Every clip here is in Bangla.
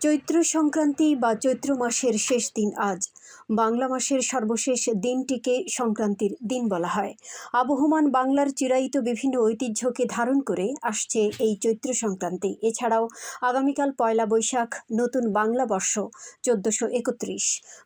চৈত্র সংক্রান্তি বা চৈত্র মাসের শেষ দিন আজ। বাংলা মাসের সর্বশেষ দিনটিকে সংক্রান্তির দিন বলা হয়। আবহমান বাংলার চিরায়িত বিভিন্ন ঐতিহ্যকে ধারণ করে আসছে এই চৈত্র সংক্রান্তি। এছাড়াও আগামীকাল পয়লা বৈশাখ, নতুন বাংলা বর্ষ, চোদ্দশো একত্রিশ।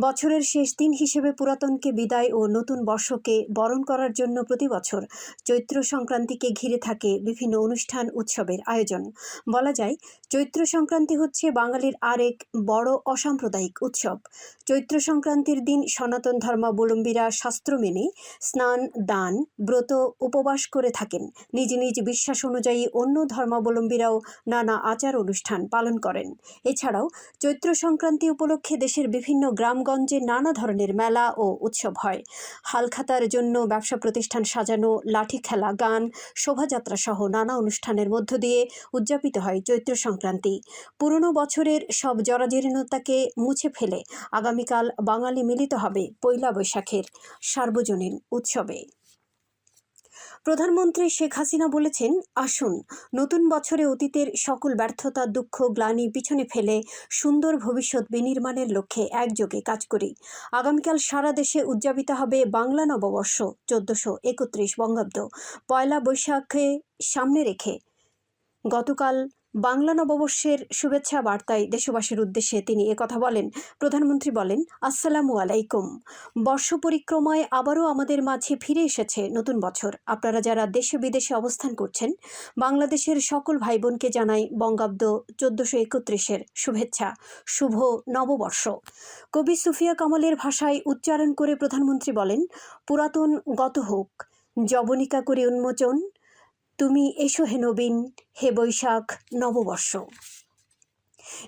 বছরের শেষ দিন হিসেবে পুরাতনকে বিদায় ও নতুন বর্ষকে বরণ করার জন্য প্রতি বছর চৈত্র সংক্রান্তিকে ঘিরে থাকে বিভিন্ন অনুষ্ঠান, উৎসবের আয়োজন। বলা যায়, চৈত্র সংক্রান্তি হচ্ছে বাঙালির আরেক বড় অসাম্প্রদায়িক উৎসব। চৈত্র সংক্রান্তির দিন সনাতন ধর্মাবলম্বীরা শাস্ত্র মেনে স্নান, দান, ব্রত উপবাস করে থাকেন। নিজ নিজ বিশ্বাস অনুযায়ী অন্য ধর্মাবলম্বীরাও নানা আচার অনুষ্ঠান পালন করেন। এছাড়াও চৈত্র সংক্রান্তি উপলক্ষে দেশের বিভিন্ন গ্রামগঞ্জে নানা ধরনের মেলা ও উৎসব হয়। হালখাতার জন্য ব্যবসা প্রতিষ্ঠান সাজানো, লাঠি খেলা, গান, শোভাযাত্রা সহ নানা অনুষ্ঠানের মধ্য দিয়ে উদযাপিত হয় চৈত্র সংক্রান্তি। পুরনো বছরের সব জরাজীর্ণতাকে মুছে ফেলে আগামীকাল বাঙালি মিলিত হবে পয়লা বৈশাখের সার্বজনীন উৎসবে। প্রধানমন্ত্রী শেখ হাসিনা বলেছেন, আসুন, নতুন বছরে অতীতের সকল ব্যর্থতা, দুঃখ, গ্লানি পিছনে ফেলে সুন্দর ভবিষ্যৎ বিনির্মাণের লক্ষ্যে একযোগে কাজ করি। আগামীকাল সারা দেশে উদযাপিত হবে বাংলা নববর্ষ, চোদ্দশো একত্রিশ বঙ্গাব্দ। পয়লা বৈশাখে সামনে রেখে গতকাল বাংলা নববর্ষের শুভেচ্ছা বার্তায় দেশবাসীর উদ্দেশ্যে তিনি একথা বলেন। প্রধানমন্ত্রী বলেন, আসসালামু আলাইকুম। বর্ষ পরিক্রমায় আবারও আমাদের মাঝে ফিরে এসেছে নতুন বছর। আপনারা যারা দেশে বিদেশে অবস্থান করছেন, বাংলাদেশের সকল ভাই বোনকে জানাই বঙ্গাব্দ চোদ্দশো একত্রিশের শুভেচ্ছা। শুভ নববর্ষ। কবি সুফিয়া কামালের ভাষায় উচ্চারণ করে প্রধানমন্ত্রী বলেন, পুরাতন গত হোক জবনিকা করে উন্মোচন তুমি এসো হে নবীন, হে বৈশাখ, নববর্ষ।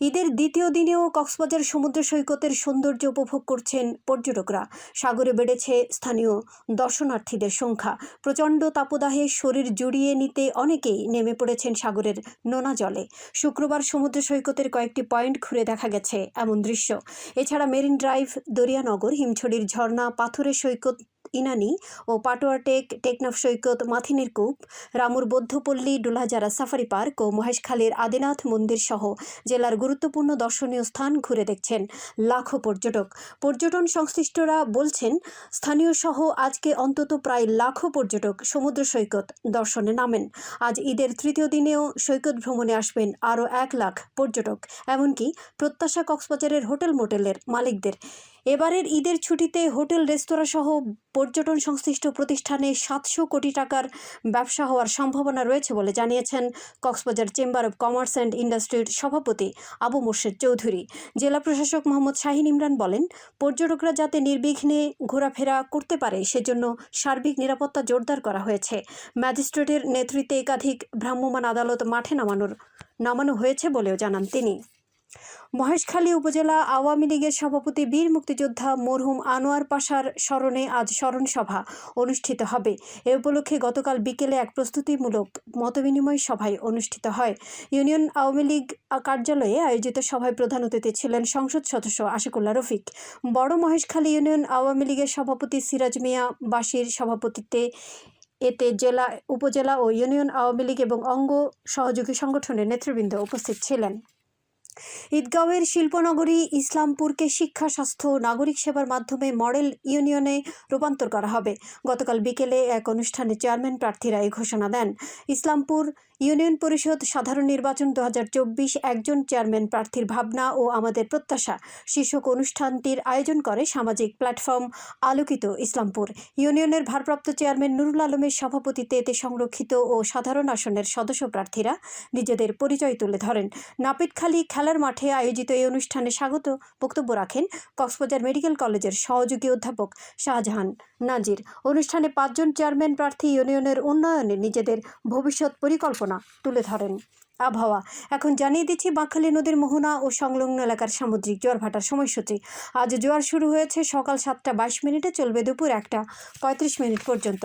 ঈদের দ্বিতীয় দিনেও কক্সবাজার সমুদ্র সৈকতের সৌন্দর্য উপভোগ করছেন পর্যটকরা। সাগরে বেড়েছে স্থানীয় দর্শনার্থীদের সংখ্যা। প্রচণ্ড তাপদাহে শরীর জুড়িয়ে নিতে অনেকেই নেমে পড়েছেন সাগরের নোনা জলে। শুক্রবার সমুদ্র সৈকতের কয়েকটি পয়েন্ট ঘুরে দেখা গেছে এমন দৃশ্য। এছাড়া মেরিন ড্রাইভ, দরিয়ানগর, হিমছড়ির ঝর্ণা পাথরের সৈকত ইনানি ও পাটোয়া টেক, টেকনাফ সৈকত মাথিনের কূপ, রামুর বৌদ্ধপল্লী ডুলাহাজারা সাফারি পার্ক ও মহেশখালীর আদিনাথ মন্দির সহ জেলার গুরুত্বপূর্ণ দর্শনীয় স্থান ঘুরে দেখছেন লাখো পর্যটক। পর্যটন সংশ্লিষ্টরা বলছেন, স্থানীয় সহ আজকে অন্তত প্রায় লাখো পর্যটক সমুদ্র সৈকত দর্শনে নামেন। আজ ঈদের তৃতীয় দিনেও সৈকত ভ্রমণে আসবেন আরও এক লাখ পর্যটক। এমনকি প্রত্যাশা কক্সবাজারের হোটেল মোটেলের মালিকদের এবারের ঈদের ছুটিতে হোটেল, রেস্তোরাঁ সহ পর্যটন সংশ্লিষ্ট প্রতিষ্ঠানে সাতশো কোটি টাকার ব্যবসা হওয়ার সম্ভাবনা রয়েছে বলে জানিয়েছেন Cox's Bazar chamber of commerce and ইন্ডাস্ট্রির সভাপতি আবু মোর্শেদ চৌধুরী। জেলা প্রশাসক মোহাম্মদ শাহিন ইমরান বলেন, পর্যটকরা যাতে নির্বিঘ্নে ঘোরাফেরা করতে পারে, সেজন্য সার্বিক নিরাপত্তা জোরদার করা হয়েছে। ম্যাজিস্ট্রেটের নেতৃত্বে একাধিক ভ্রাম্যমাণ আদালত মাঠে নামানোর, নামানো হয়েছে বলেও জানান তিনি। মহেশখালী উপজেলা আওয়ামী লীগের সভাপতি বীর মুক্তিযোদ্ধা মরহুম আনোয়ার পাশার স্মরণে আজ স্মরণ সভা অনুষ্ঠিত হবে। এ উপলক্ষে গতকাল বিকেলে এক প্রস্তুতিমূলক মতবিনিময় সভায় অনুষ্ঠিত হয়। ইউনিয়ন আওয়ামী লীগ কার্যালয়ে আয়োজিত সভায় প্রধান অতিথি ছিলেন সংসদ সদস্য আশিকুল্লা রফিক। বড় মহেশখালী ইউনিয়ন আওয়ামী লীগের সভাপতি সিরাজ মিয়া বাসির সভাপতিত্বে এতে জেলা, উপজেলা ও ইউনিয়ন আওয়ামী লীগ এবং অঙ্গ সহযোগী সংগঠনের নেতৃবৃন্দ উপস্থিত ছিলেন। ঈদগাঁওয়ের শিল্পনগরী ইসলামপুরকে শিক্ষা, স্বাস্থ্য নাগরিক সেবার মাধ্যমে মডেল ইউনিয়নে রূপান্তর করা হবে। গতকাল বিকেলে এক অনুষ্ঠানে চেয়ারম্যান প্রার্থীরা এই ঘোষণা দেন। ইসলামপুর ইউনিয়ন পরিষদ সাধারণ নির্বাচন দু হাজার চব্বিশ একজন চেয়ারম্যান প্রার্থীর ভাবনা ও আমাদের প্রত্যাশা। শীর্ষক অনুষ্ঠানটির আয়োজন করে সামাজিক প্ল্যাটফর্ম আলোকিত ইসলামপুর। ইউনিয়নের ভারপ্রাপ্ত চেয়ারম্যান নুরুল আলমের সভাপতিত্বে এতে সংরক্ষিত ও সাধারণ আসনের সদস্য প্রার্থীরা নিজেদের পরিচয় তুলে ধরেন। নাপিতখালী খেলার মাঠে আয়োজিত এই অনুষ্ঠানে স্বাগত বক্তব্য রাখেন কক্সবাজার মেডিকেল কলেজের সহযোগী অধ্যাপক শাহজাহান নাজির। অনুষ্ঠানে পাঁচজন চেয়ারম্যান প্রার্থী ইউনিয়নের উন্নয়নে নিজেদের ভবিষ্যৎ পরিকল্পনা তুলে ধরেন। আবহাওয়া। এখন জানিয়ে দিচ্ছি, বাঁকখালী নদীর মোহনা ও সংলগ্ন এলাকার সামুদ্রিক জোয়ার ভাটার সময়সূচি। আজ জোয়ার শুরু হয়েছে সকাল সাতটা বাইশ মিনিটে, চলবে দুপুর একটা পঁয়ত্রিশ মিনিট পর্যন্ত।